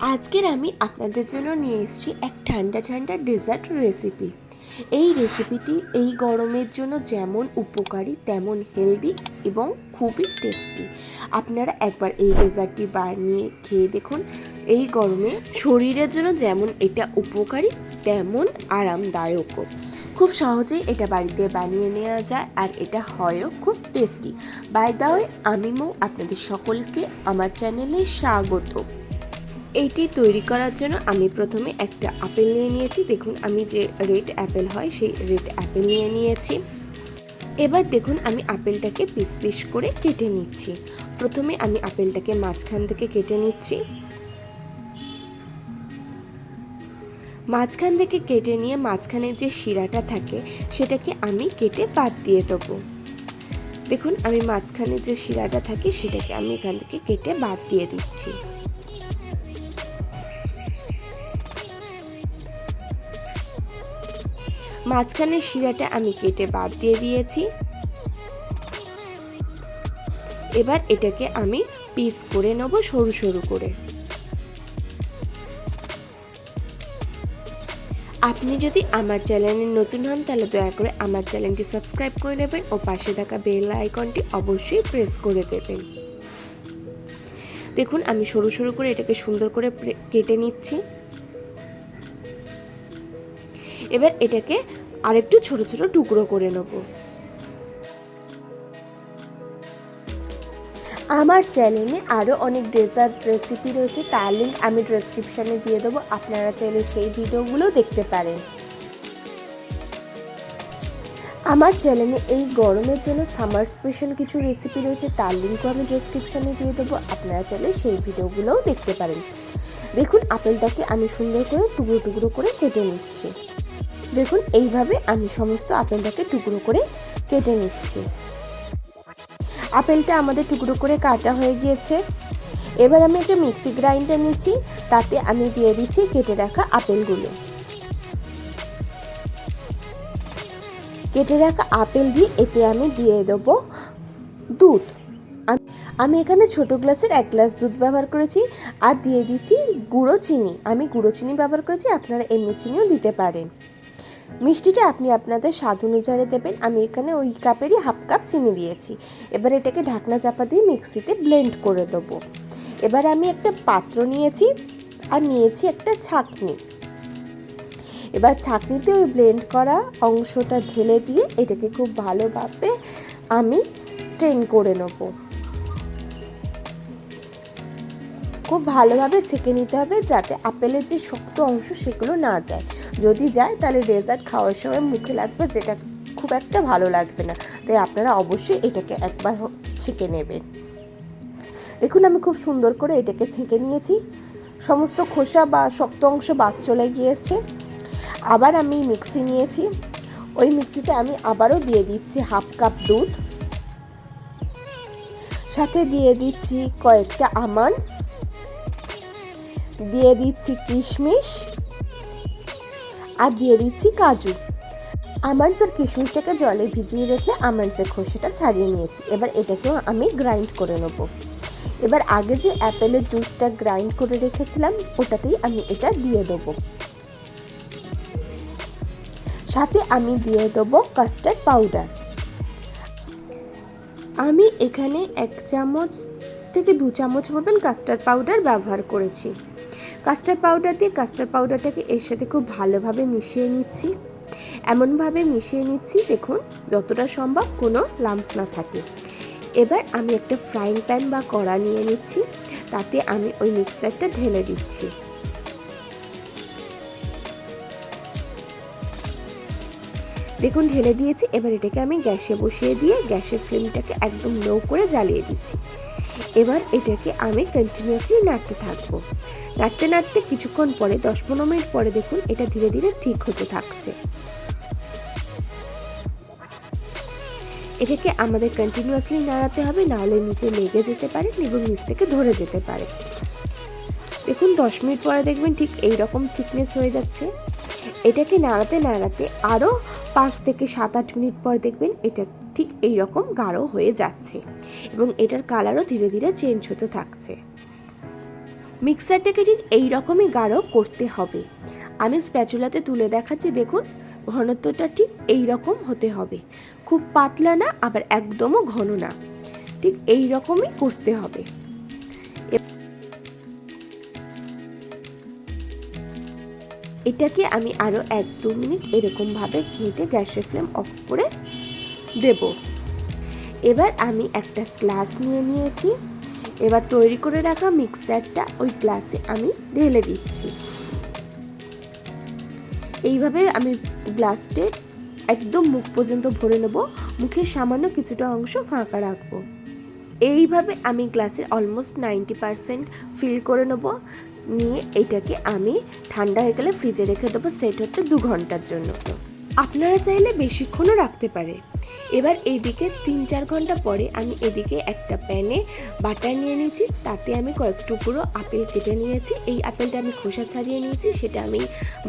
আজকের আমি আপনাদের জন্য নিয়ে এসেছি এক ঠান্ডা ঠান্ডা ডেজার্ট রেসিপি এই রেসিপিটি এই গরমের জন্য যেমন উপকারী, তেমন হেলদি এবং খুবই টেস্টি আপনারা একবার এই ডেজার্টটি বানিয়ে খেয়ে দেখুন। এই গরমে শরীরের জন্য যেমন এটা উপকারী, তেমন আরামদায়কও। খুব সহজেই এটা বাড়িতে বানিয়ে নেওয়া যায় আর এটা হয়ও খুব টেস্টি বাই দা ওয়ে আমি মৌ, আপনাদের সকলকে আমার চ্যানেলে স্বাগত এইটি তৈরি করার জন্য আমি প্রথমে একটা আপেল নিয়ে নিয়েছি। দেখুন, আমি যে রেড অ্যাপেল হয়, সেই রেড অ্যাপেল নিয়ে নিয়েছি। এবার দেখুন, আমি আপেলটাকে পিস পিস করে কেটে নিচ্ছি। প্রথমে আমি আপেলটাকে মাঝখান থেকে কেটে নিচ্ছি। মাঝখান থেকে কেটে নিয়ে মাঝখানে যে শিরাটা থাকে, সেটাকে আমি কেটে বাদ দিয়ে দেবো। দেখুন, আমি মাঝখানে যে শিরাটা থাকে, সেটাকে আমি এখান থেকে কেটে বাদ দিয়ে দিচ্ছি। মাঝখানের শিরাটা আমি কেটে বাদ দিয়ে দিয়েছি। এবার এটাকে আমি পিস করে নেব সরু সরু করে। আপনি যদি আমার চ্যানেলে নতুন হন, তাহলে দয়া করে আমার চ্যানেলটি সাবস্ক্রাইব করে নেবেন ও পাশে থাকা বেল আইকনটি অবশ্যই প্রেস করে দেবেন। দেখুন, আমি সরু সরু করে এটাকে সুন্দর করে কেটে নিচ্ছি। এবার এটাকে আরেকটু ছোট ছোট টুকরো করে নেব। আমার চ্যানেলে আরও অনেক ডেজার্ট রেসিপি রয়েছে, তার লিঙ্ক আমি ডেসক্রিপশানে দিয়ে দেবো। আপনারা চাইলে সেই ভিডিওগুলো দেখতে পারেন। আমার চ্যানেলে এই গরমের জন্য সামার স্পেশাল কিছু রেসিপি রয়েছে, তার লিঙ্কও আমি ডেসক্রিপশানে দিয়ে দেবো। আপনারা চাইলে সেই ভিডিওগুলোও দেখতে পারেন। দেখুন, আপেলটাকে আমি সুন্দর করে টুকরো টুকরো করে কেটে নিচ্ছি। দেখুন, এইভাবে আমি সমস্ত আপেলটাকে টুকরো করে কেটে নিচ্ছি। আপেলটা আমাদের টুকরো করে কাটা হয়ে গিয়েছে। এবার আমি একটা মিক্সি গ্রাইন্ডার নিচ্ছি, তাতে আমি দিয়ে দিচ্ছি কেটে রাখা আপেলগুলো। কেটে রাখা আপেল দিয়ে এতে আমি দিয়ে দেবো দুধ। আমি এখানে ছোট গ্লাসের এক গ্লাস দুধ ব্যবহার করেছি, আর দিয়ে দিচ্ছি গুঁড়ো চিনি। আমি গুঁড়ো চিনি ব্যবহার করেছি, আপনারা এমনি চিনিও দিতে পারেন। মিষ্টিটা আপনি আপনাদের স্বাদ অনুযায়ী দেবেন। আমি এখানে ওই কাপেরই হাফ কাপ চিনি দিয়েছি। এবার এটাকে ঢাকনা চাপা দিয়ে মিক্সিতে ব্লেন্ড করে দেবো। এবার আমি একটা পাত্র নিয়েছি আর নিয়েছি একটা ছাঁকনি। এবার ছাঁকনিতে ওই ব্লেন্ড করা অংশটা ঢেলে দিয়ে এটাকে খুব ভালোভাবে আমি স্ট্রেন করে নেব। খুব ভালোভাবে ছেঁকে নিতে হবে যাতে আপেলের যে শক্ত অংশ সেগুলো না যায়। যদি যায়, তাহলে ডেজার্ট খাওয়ার সময় মুখে লাগবে যেটা খুব একটা ভালো লাগবে না। তাই আপনারা অবশ্যই এটাকে একবার ছেঁকে নেবেন। দেখুন, আমি খুব সুন্দর করে এটাকে ছেঁকে নিয়েছি। সমস্ত খোসা বা শক্ত অংশ বাদ চলে গিয়েছে। আবার আমি মিক্সি নিয়েছি। ওই মিক্সিতে আমি আবারও দিয়ে দিচ্ছি হাফ কাপ দুধ। সাথে দিয়ে দিচ্ছি কয়েকটা আমন্ডস। দিয়ে দিচ্ছি কিশমিশ আর দিয়ে দিচ্ছি কাজু। আর কিশমিশটাকে জলে ভিজিয়ে রেখে আমন্ডসের খোসাটা ছাড়িয়ে নিয়েছি। এবার এটাকেও আমি গ্রাইন্ড করে নেব। এবার আগে যে অ্যাপেলের জুসটা গ্রাইন্ড করে রেখেছিলাম, ওটাতেই আমি এটা দিয়ে দেবো। সাথে আমি দিয়ে দেবো কাস্টার্ড পাউডার আমি এখানে এক চামচ থেকে দু চামচ মতন কাস্টার্ড পাউডার ব্যবহার করেছি। কাস্টার্ড পাউডার দিয়ে কাস্টার্ড পাউডারটাকে এর সাথে খুব ভালোভাবে মিশিয়ে নিচ্ছি। এমনভাবে মিশিয়ে নিচ্ছি, দেখুন, যতটা সম্ভব কোনো লামস না থাকে। এবার আমি একটা ফ্রাইং প্যান বা কড়া নিয়ে নিচ্ছি, তাতে আমি ওই মিক্সারটা ঢেলে দিচ্ছি। দেখুন ঢেলে দিয়েছি, এবার এটাকে আমি গ্যাসে বসিয়ে দিয়ে গ্যাসের ফ্লেমটাকে একদম লো করে জ্বালিয়ে দিচ্ছি। এবার এটাকে আমি কন্টিনিউয়াসলি নাড়তে থাকব। নাড়তে নাড়তে কিছুক্ষণ পরে, দশ পনেরো মিনিট পরে দেখুন, এটা ধীরে ধীরে ঠিক হতে থাকছে। এটাকে আমাদের কন্টিনিউয়াসলি নাড়াতে হবে নাহলে নিচে লেগে যেতে পারে এবং নিচ থেকে ধরে যেতে পারে। দেখুন, দশ মিনিট পরে দেখবেন ঠিক এই রকম থিকনেস হয়ে যাচ্ছে। এটাকে নাড়াতে নাড়াতে আরও পাঁচ থেকে সাত আট মিনিট পর দেখবেন এটা ঠিক এই রকম গাঢ় হয়ে যাচ্ছে এবং এটার কালারও ধীরে ধীরে চেঞ্জ হতে থাকছে। মিক্সারটাকে ঠিক এই রকমই গাঢ় করতে হবে। আমি স্প্যাচুলাতে তুলে দেখাচ্ছি, দেখুন, ঘনত্বটা ঠিক এই রকম হতে হবে। খুব পাতলা না, আবার একদমও ঘন না। ঠিক এই রকমই করতে হবে। এটাকে আমি আরও এক দু মিনিট এরকমভাবে ঘেঁটে গ্যাসের ফ্লেম অফ করে দেব। এবার আমি একটা গ্লাস নিয়ে নিয়েছি। এবার তৈরি করে রাখা মিক্সারটা ওই গ্লাসে আমি ঢেলে দিচ্ছি। এইভাবে আমি গ্লাসটে একদম মুখ পর্যন্ত ভরে নেব। মুখের সামান্য কিছুটা অংশ ফাঁকা রাখব। এইভাবে আমি গ্লাসের অলমোস্ট নাইনটি পারসেন্ট ফিল করে নেব। নিয়ে এটাকে আমি ঠান্ডা হয়ে গেলে ফ্রিজে রেখে দেবো সেট হতে দু ঘণ্টার জন্য। আপনারা চাইলে বেশিক্ষণও রাখতে পারে। এবার এইদিকে তিন চার ঘণ্টা পরে আমি এদিকে একটা প্যানে বাটার নিয়ে নিয়েছি, তাতে আমি কয়েক টুকরো আপেল কেটে নিয়েছি। এই আপেলটা আমি খোসা ছাড়িয়ে নিয়েছি, সেটা আমি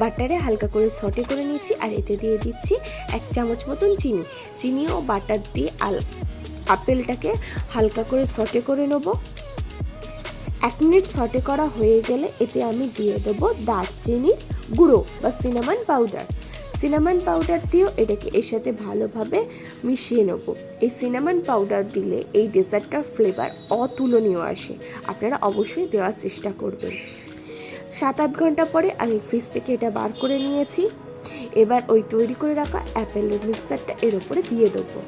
বাটারে হালকা করে সটে করে নিয়েছি আর এতে দিয়ে দিচ্ছি এক চামচ মতন চিনি। চিনি ও বাটার দিয়ে আল আপেলটাকে হালকা করে সটে করে নেব। এক মিনিট সটে করা হয়ে গেলে এতে আমি দিয়ে দেবো দারচিনি গুঁড়ো বা সিনামান পাউডার সিনামান পাউডার দিয়েও এটাকে এর সাথে ভালোভাবে মিশিয়ে নেব। এই সিনামান পাউডার দিলে এই ডেজার্টটার ফ্লেভার অতুলনীয় আসে। আপনারা অবশ্যই দেওয়ার চেষ্টা করবেন। সাত আট ঘণ্টা পরে আমি ফ্রিজ থেকে এটা বার করে নিয়েছি। এবার ওই তৈরি করে রাখা অ্যাপেলের মিক্সারটা এর ওপরে দিয়ে দেবো।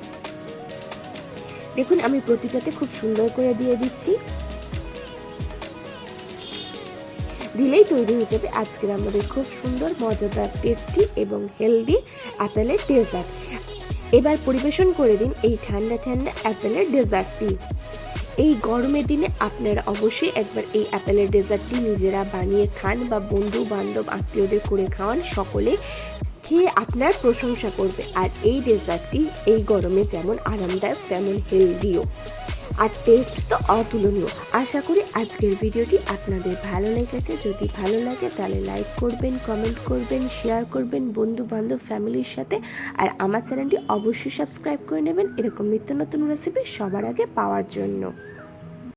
দেখুন, আমি প্রতিটাতে খুব সুন্দর করে দিয়ে দিচ্ছি। দিলেই তৈরি হয়ে যাবে আজকের আমাদের খুব সুন্দর, মজাদার টেস্টি এবং হেলদি অ্যাপেলের ডেজার্ট এবার পরিবেশন করে দিন এই ঠান্ডা ঠান্ডা অ্যাপেলের ডেজার্টটি এই গরমের দিনে আপনারা অবশ্যই একবার এই অ্যাপেলের ডেজার্টটি নিজেরা বানিয়ে খান বা বন্ধু, বান্ধব, আত্মীয়দের করে খাওয়ান, সকলে খেয়ে আপনার প্রশংসা করবে। আর এই ডেজার্টটি এই গরমে যেমন আরামদায়ক, তেমন হেলদিও আর টেস্ট তো অতুলনীয়। আশা করি আজকের ভিডিওটি আপনাদের ভালো লেগেছে। যদি ভালো লাগে তাহলে লাইক করবেন কমেন্ট করবেন শেয়ার করবেন বন্ধু বান্ধব ফ্যামিলির সাথে। আর আমার চ্যানেলটি অবশ্যই সাবস্ক্রাইব করে নেবেন। এরকম নিত্য নতুন রেসিপি সবার আগে পাওয়ার জন্য।